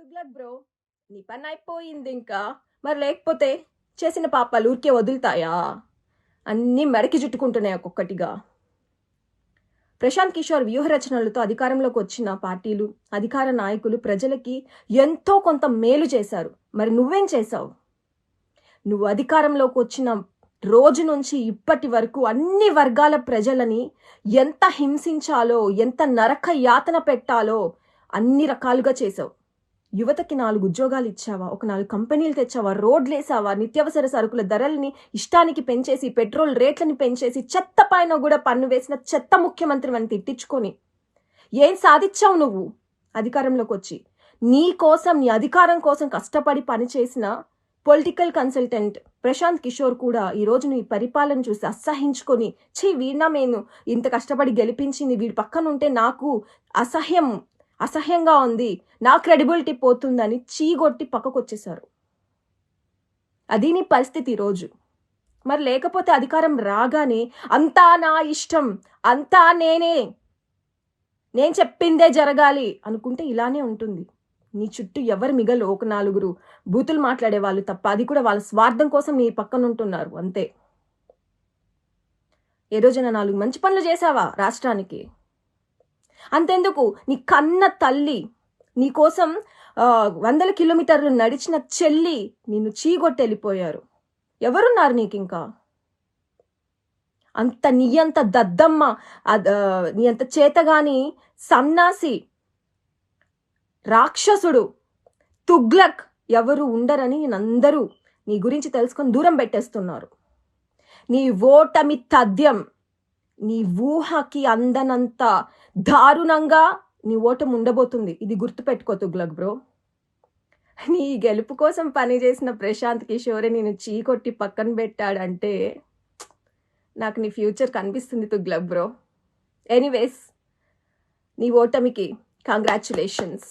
Tughlaq bro నీ పని అయిపోయింది ఇంకా మరి లేకపోతే చేసిన పాపాలు ఊరికే వదులుతాయా? అన్నీ మెడకి చుట్టుకుంటున్నాయి ఒక్కొక్కటిగా. ప్రశాంత్ కిషోర్ వ్యూహరచనలతో అధికారంలోకి వచ్చిన పార్టీలు అధికార నాయకులు ప్రజలకి ఎంతో కొంత మేలు చేశారు. మరి నువ్వేం చేశావు? నువ్వు అధికారంలోకి వచ్చిన రోజు నుంచి ఇప్పటి వరకు అన్ని వర్గాల ప్రజలని ఎంత హింసించాలో ఎంత నరక యాతన పెట్టాలో అన్ని రకాలుగా చేసావు యువతకి నాలుగు ఉద్యోగాలు ఇచ్చావా? ఒక నాలుగు కంపెనీలు తెచ్చావా? రోడ్లు వేసావా? నిత్యావసర సరుకుల ధరల్ని ఇష్టానికి పెంచేసి పెట్రోల్ రేట్లని పెంచేసి చెత్త పైన కూడా పన్ను వేసిన చెత్త ముఖ్యమంత్రి అని తిట్టించుకొని. ఏం సాధించావు నువ్వు? అధికారంలోకి వచ్చి. నీ కోసం నీ అధికారం కోసం కష్టపడి పనిచేసిన పొలిటికల్ కన్సల్టెంట్ ప్రశాంత్ కిషోర్ కూడా ఈ రోజు నీ పరిపాలన చూసి అసహించుకొని ఛీ వీడినా నేను ఇంత కష్టపడి గెలిపించింది వీడి పక్కన ఉంటే నాకు అసహ్యం అసహ్యంగా ఉంది. నా క్రెడిబిలిటీ పోతుందని చీగొట్టి పక్కకు వచ్చేసారు అది నీ పరిస్థితి ఈరోజు. మరి లేకపోతే అధికారం రాగానే అంతా నా ఇష్టం అంతా నేనే నేను చెప్పిందే జరగాలి అనుకుంటే ఇలానే ఉంటుంది. నీ చుట్టూ ఎవరు మిగలు ఒక నాలుగురు? బూతులు మాట్లాడే వాళ్ళు తప్ప అది కూడా వాళ్ళ స్వార్థం కోసం నీ పక్కన ఉంటున్నారు అంతే. ఏ రోజైనా నాలుగు మంచి పనులు చేసావా రాష్ట్రానికి? అంతెందుకు? నీ కన్న తల్లి నీ కోసం వందల కిలోమీటర్లు నడిచిన చెల్లి నిన్ను చీగొట్టి వెళ్ళిపోయారు ఎవరున్నారు నీకు ఇంకా అంత నీ అంత దద్దమ్మ నీ అంత చేతగాని సన్నాసి రాక్షసుడు తుగ్లక్ ఎవరు ఉండరని అందరూ నీ గురించి తెలుసుకొని దూరం పెట్టేస్తున్నారు. నీ ఓటమి తథ్యం నీ ఊహకి అందనంత దారుణంగా నీ ఓటమి ఉండబోతుంది. ఇది గుర్తుపెట్టుకో తుగ్లక్ బ్రో. నీ గెలుపు కోసం పనిచేసిన ప్రశాంత్ కిషోరే నేను చీకొట్టి పక్కన పెట్టాడంటే నాకు నీ ఫ్యూచర్ కనిపిస్తుంది తుగ్లక్ బ్రో. ఎనీవేస్ నీ ఓటమికి కంగ్రాచులేషన్స్